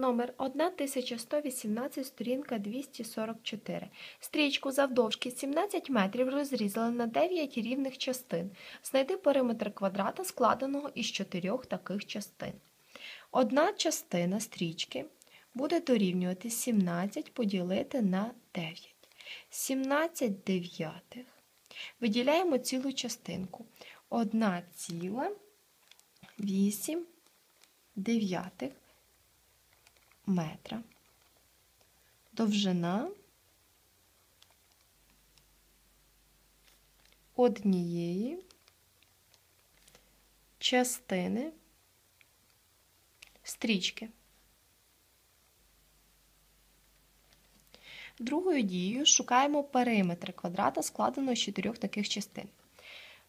Номер 1118, сторінка 244. Стрічку завдовжки 17 метрів розрізали на 9 рівних частин. Знайди периметр квадрата, складеного із чотирьох таких частин. Одна частина стрічки буде дорівнювати 17 поділити на 9. 17 дев'ятих. Виділяємо цілу частинку. 1,8 дев'ятих метра. Довжина однієї частини стрічки. Другою дією шукаємо периметр квадрата, складеного з чотирьох таких частин.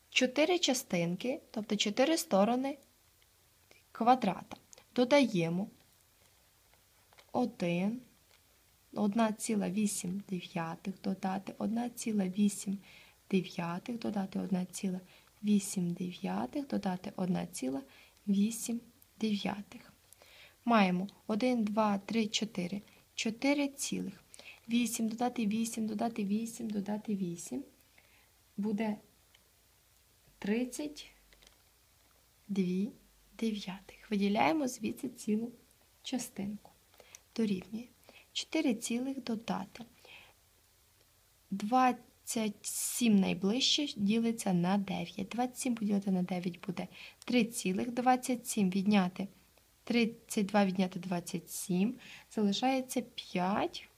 Чотири частинки, тобто чотири сторони квадрата. Додаємо 1, 1,8 додати 1,8 дев'ятих, додати 1,8 дев'ятих, додати 1,8 дев'ятих. Маємо 1, 2, 3, 4. 4 цілих. 8 додати 8, додати 8, додати 8. Буде 32 дев'ятих. Виділяємо звідси цілу частинку. Дорівнює. 4 цілих додати. 27 найближче ділиться на 9. 27 поділити на 9 буде 3 цілих. 27 відняти 32 відняти 27. Залишається 5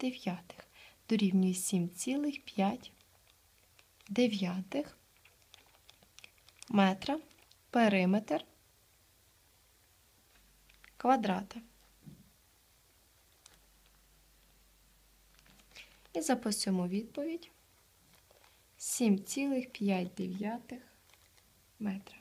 дев'ятих. Дорівнює 7,5 дев'ятих метра периметр квадрата. І записуємо відповідь 7,5 метра.